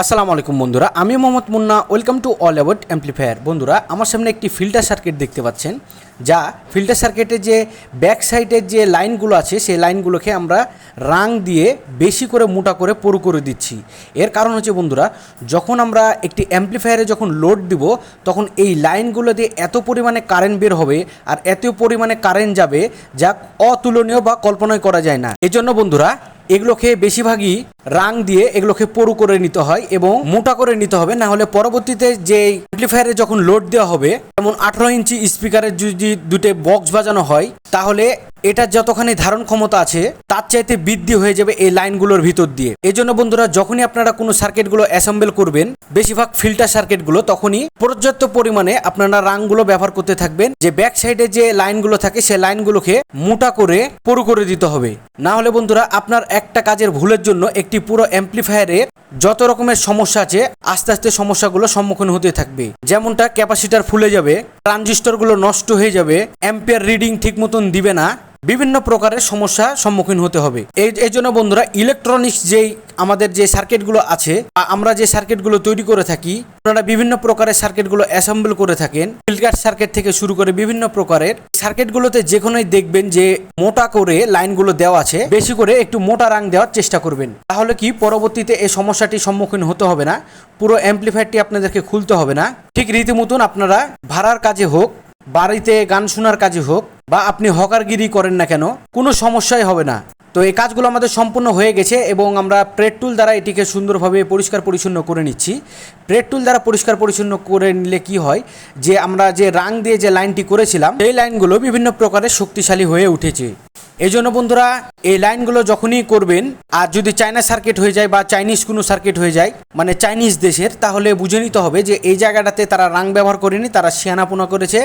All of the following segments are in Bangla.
আসসালামু আলাইকুম বন্ধুরা, আমি Mohammad Munna welcome to all about amplifier বন্ধুরা, আমার সামনে একটি ফিল্টার সার্কিট দেখতে পাচ্ছেন, যা ফিল্টার সার্কিটের যে ব্যাক সাইডের যে লাইনগুলো আছে, সেই লাইনগুলোকে আমরা রাং দিয়ে বেশি করে মোটা করে পুরো করে দিচ্ছি। এর কারণ হচ্ছে বন্ধুরা, যখন আমরা একটি অ্যাম্পলিফায়ারে যখন লোড দিব, তখন এই লাইনগুলো দিয়ে এত পরিমাণে কারেন্ট বের হবে, আর এত পরিমাণে কারেন্ট যাবে, যা অতুলনীয় বা কল্পনাই করা যায় না। এজন্য বন্ধুরা, এগুলোকে বেশিরভাগই রাং দিয়ে এগুলোকে পরু করে নিতে হয় এবং মোটা করে নিতে হবে। না হলে পরবর্তীতে যে অ্যাম্পলিফায়ারে যখন লোড দেওয়া হবে, যেমন আঠারো ইঞ্চি স্পিকারের যদি দুটো বক্স বাজানো হয়, তাহলে এটা যতখানি ধারণ ক্ষমতা আছে, তার চাইতে বৃদ্ধি হয়ে যাবে এই লাইনগুলোর ভিতর দিয়ে। এই জন্য বন্ধুরা, যখনই আপনারা কোনো সার্কিটগুলো অ্যাসেম্বল করবেন, বেশিরভাগ ফিল্টার সার্কিটগুলো তখনই পর্যাপ্ত পরিমাণে আপনারা রাংগুলো ব্যবহার করতে থাকবেন। যে ব্যাক সাইডে যে লাইনগুলো থাকে, সেই লাইনগুলোকে মোটা করে পুরো করে দিতে হবে। না হলে বন্ধুরা, আপনার একটা কাজের ভুলের জন্য একটি পুরো অ্যাম্পলিফায়ারে যত রকমের সমস্যা আছে, আস্তে আস্তে সমস্যাগুলো সম্মুখীন হতে থাকবে। যেমনটা ক্যাপাসিটার ফুলে যাবে, ট্রানজিস্টরগুলো নষ্ট হয়ে যাবে অ্যাম্পিয়ার রিডিং ঠিক মতন দিবে না, বিভিন্ন প্রকারের সমস্যা সম্মুখীন হতে হবে। এই জন্য বন্ধুরা ইলেকট্রনিক্স যেই আমাদের যে সার্কিটগুলো আছে, বা আমরা যে সার্কিটগুলো তৈরি করে থাকি, আপনারা বিভিন্ন প্রকারের সার্কিটগুলো অ্যাসেম্বল করে থাকেন। ফিল্টার সার্কিট থেকে শুরু করে বিভিন্ন প্রকারের। সার্কিটগুলোতে কোনোই দেখবেন যে মোটা করে লাইনগুলো দেওয়া আছে, বেশি করে একটু মোটা রাং দেওয়ার চেষ্টা করবেন। তাহলে কি পরবর্তীতে এই সমস্যাটির সম্মুখীন হতে হবে না? পুরো অ্যাম্পলিফায়ারটি আপনাদেরকে খুলতে হবে না। ঠিক রীতিমতন আপনারা ভাড়ার কাজে হোক, বাড়িতে গান শোনার কাজে হোক, বা আপনি হকারগিরি করেন না কেন, কোনো সমস্যাই হবে না। তো এই কাজগুলো আমাদের সম্পূর্ণ হয়ে গেছে এবং আমরা প্রেট টুল দ্বারা এটিকে সুন্দরভাবে পরিষ্কার পরিচ্ছন্ন করে নিচ্ছি। প্রেট টুল দ্বারা পরিষ্কার পরিচ্ছন্ন করে নিলে কি হয় যে আমরা যে রাং দিয়ে যে লাইনটি করেছিলাম সেই লাইনগুলো বিভিন্ন প্রকারের শক্তিশালী হয়ে উঠেছে। এই জন্য বন্ধুরা, এই লাইনগুলো যখনই করবেন, আর যদি চায়না সার্কিট হয়ে যায় বা চাইনিজ কোনো সার্কিট হয়ে যায় মানে চাইনিজ দেশের, তাহলে বুঝে নিতে হবে যে এই জায়গাটাতে তারা রাং ব্যবহার করেনি, তারা শিয়ানাপোনা করেছে।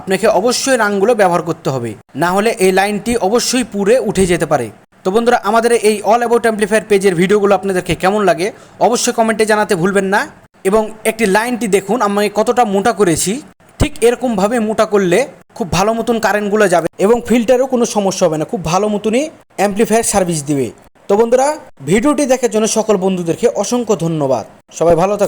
আপনাকে অবশ্যই রাংগুলো ব্যবহার করতে হবে। না হলে এই লাইনটি অবশ্যই পুরে উঠে যেতে পারে। তো বন্ধুরা, আমাদের এই অল অ্যাবাউট অ্যাম্পলিফায়ার পেজের ভিডিওগুলো আপনাদেরকে কেমন লাগে অবশ্যই কমেন্টে জানাতে ভুলবেন না। এবং একটি লাইনটি দেখুন, আমি কতটা মোটা করেছি। ঠিক এরকমভাবে মোটা করলে খুব ভালো মতন কারেন্টগুলো যাবে এবং ফিল্টারও কোনো সমস্যা হবে না, খুব ভালো মতনই অ্যাম্পলিফায়ার সার্ভিস দিবে। তো বন্ধুরা, ভিডিওটি দেখার জন্য সকল বন্ধুদেরকে অসংখ্য ধন্যবাদ। সবাই ভালো থাক